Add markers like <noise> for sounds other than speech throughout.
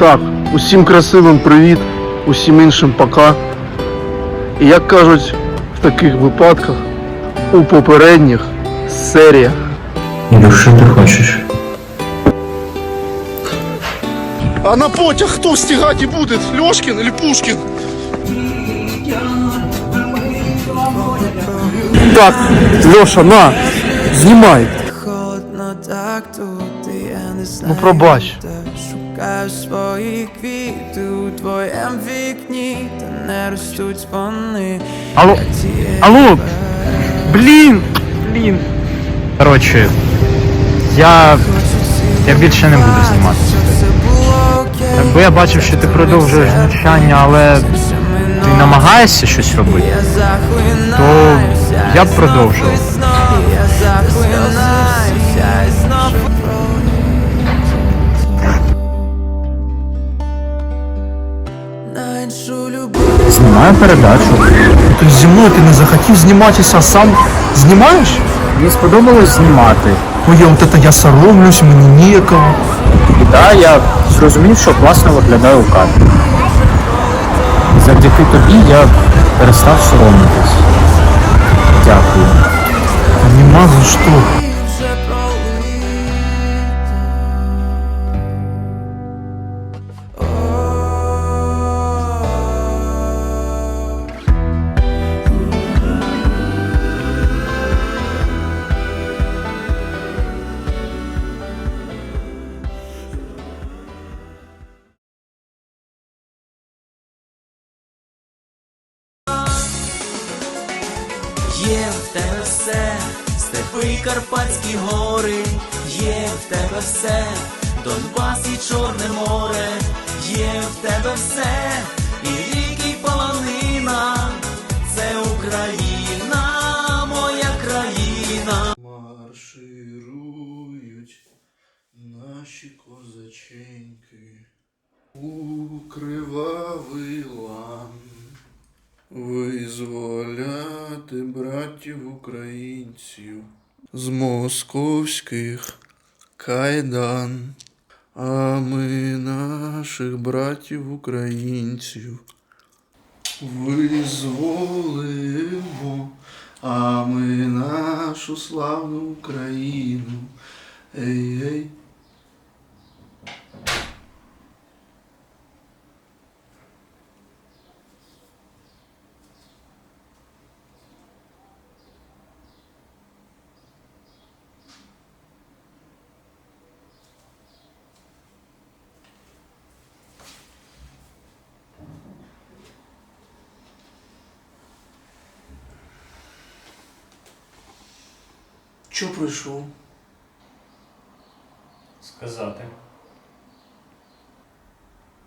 Так, усім красивим привіт, усім іншим пока. І як кажуть в таких випадках, у попередніх серіях. Ілюш, що ти хочеш? А на потяг хто встигати буде? Льошкін или Пушкін? Так, Льоша, на, знімай. Ну, пробач. Шукаю свої квіти у твоєм вікні, та не ростуть вони. Алло, алло, блін, блін. Коротше, я, я більше не буду це. Якби я бачив, що ти продовжуєш навчання, але ти намагаєшся щось робити, то я б продовжив. Знімаю передачу. Ти зі мною ти не захотів зніматися, а сам знімаєш? Мені сподобалось знімати. Ой, от це я соромлюсь, мені ніякого. І так, я зрозумів, що класно виглядаю у кадрі. Завдяки тобі я перестав соромитись. Дякую. Нема за що. Є в тебе все, степи Карпатські гори, є в тебе все, Донбас і Чорне море, є в тебе все, і ріки, й полонина, це Україна, моя країна. Марширують наші козаченьки у кривавий лан. Визволяти братів українців з московських кайдан. А ми наших братів українців визволимо, а ми нашу славну Україну. Ей, Чо прийшов? Сказати.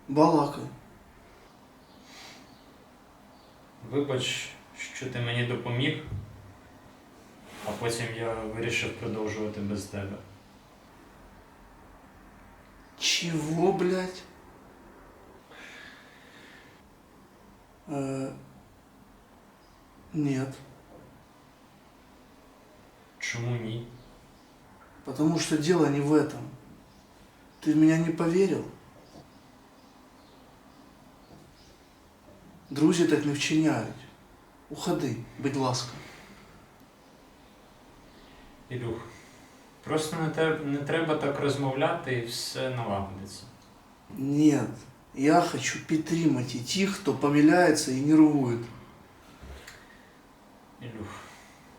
Балакай. Вибач, що ти мені допоміг, а потім я вирішив продовжувати без тебе. Чего, блядь? Э, нет. Чому ні? Потому что дело не в этом. Ты в меня не поверил? Друзі так не вчиняють. Уходи, будь ласка. Ілюх, просто не, те- не треба так розмовляти і все налагодиться. Нет, я хочу підтримати тих, хто помиляється і нервує. Ілюх,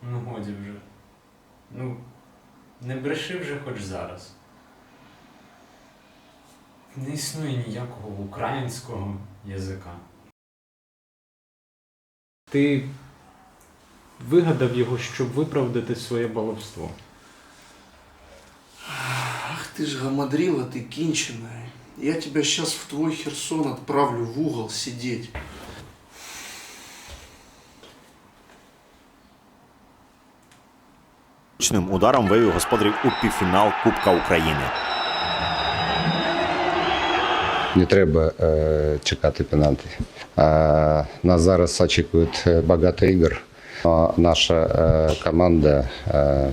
ну годі вже. Ну, не бреши вже хоч зараз. Не існує ніякого українського язика. Ти вигадав його, щоб виправдати своє баловство. Ах ты ж гамадрила, ты кинченая. Я тебя сейчас в твой Херсон отправлю в угол сидеть. Точним ударом вивів господарів у півфінал Кубка України. Не треба е, чекати пенальти. Е, нас зараз очікує багато ігор. А Наша е, команда е,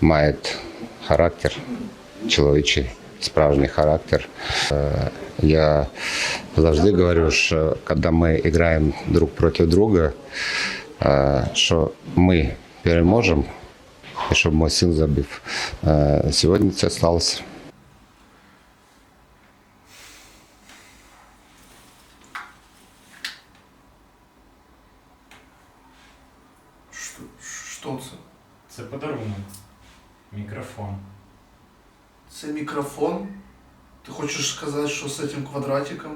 має характер чоловічий. справжній характер. Е, Я завжди говорю, що коли ми граємо друг проти друга, е, що ми переможемо, щоб мій син забив. Е, Сьогодні це сталося. Що це? Це подарунок. Мікрофон. Це мікрофон. Ти хочеш сказати, що з цим квадратиком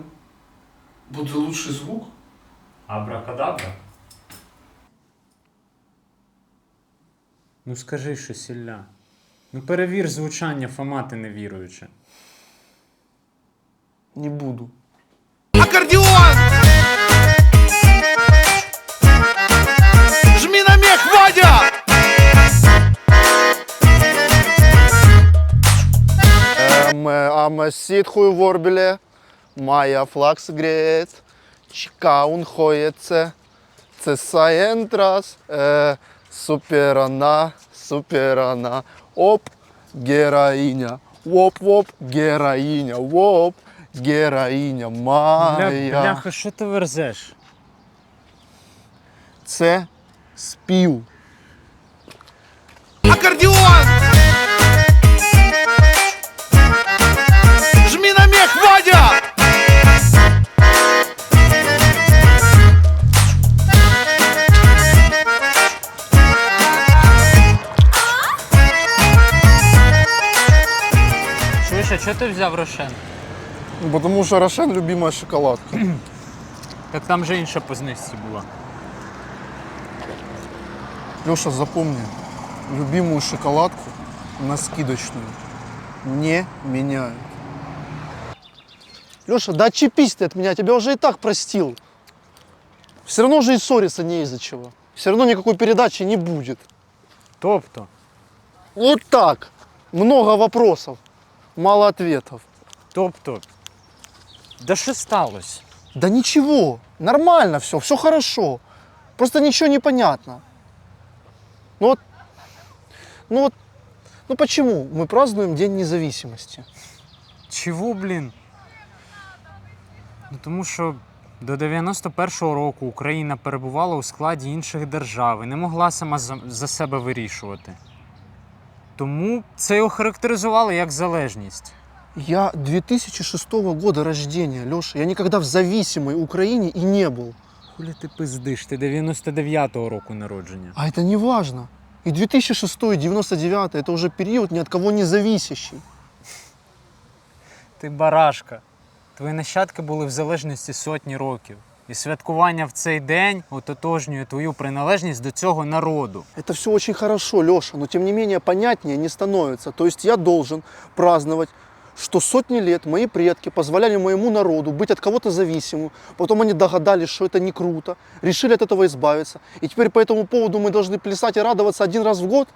буде лучший звук? Абракадабра? Ну скажи щось, Ілля. Ну перевір звучання Фома, ти невіруюче. Не буду. Аккордеон! Жми на мех, Вадя! Аме сітхую ворбіле, моя флакс греет, чекаун хоється, це саєнтрас, она, супер она. оп, героиня. воп-воп, героиня. воп, героиня. моя. бляха, що ти верзеш? Це спів. Аккордеон! Чого ти взяв Рошен? Потому що Рошен любимая шоколадка. <clears throat> Так там же інша по знижці була. Леша, запомни, любимую шоколадку на скидочную не меняют. Леша, да отчепись ты от меня, я тебя уже и так простил. Все равно же и ссориться не из-за чего. Все равно никакой передачи не будет. Тобто, Вот так. Много вопросов, мало ответов. тобто. Да що сталося? Да ничего, нормально все, все хорошо. Просто ничего не понятно. Ну вот, ну вот, ну почему мы празднуем День независимости? Чого, блін? Ну тому що до 91-го року Україна перебувала у складі інших держав і не могла сама за, за себе вирішувати. Тому це й охарактеризували як залежність. Я 2006 года рождения, Леша. Я никогда в зависимой Украине и не был. Хулі ти пиздиш, ти 99-го року народження. А это не важно. И 2006, и 99 это уже период ни от кого не зависящий. Ти барашка. Твої нащадки були в залежності сотні років. І святкування в цей день ототожнює твою приналежність до цього народу. Это все очень хорошо, Леша, но тем не менее понятнее не становится. То есть я должен праздновать, что сотни лет мои предки позволяли моему народу быть от кого-то зависимым. Потом они догадались, что это не круто, решили от этого избавиться. И теперь по этому поводу мы должны плясать и радоваться один раз в год?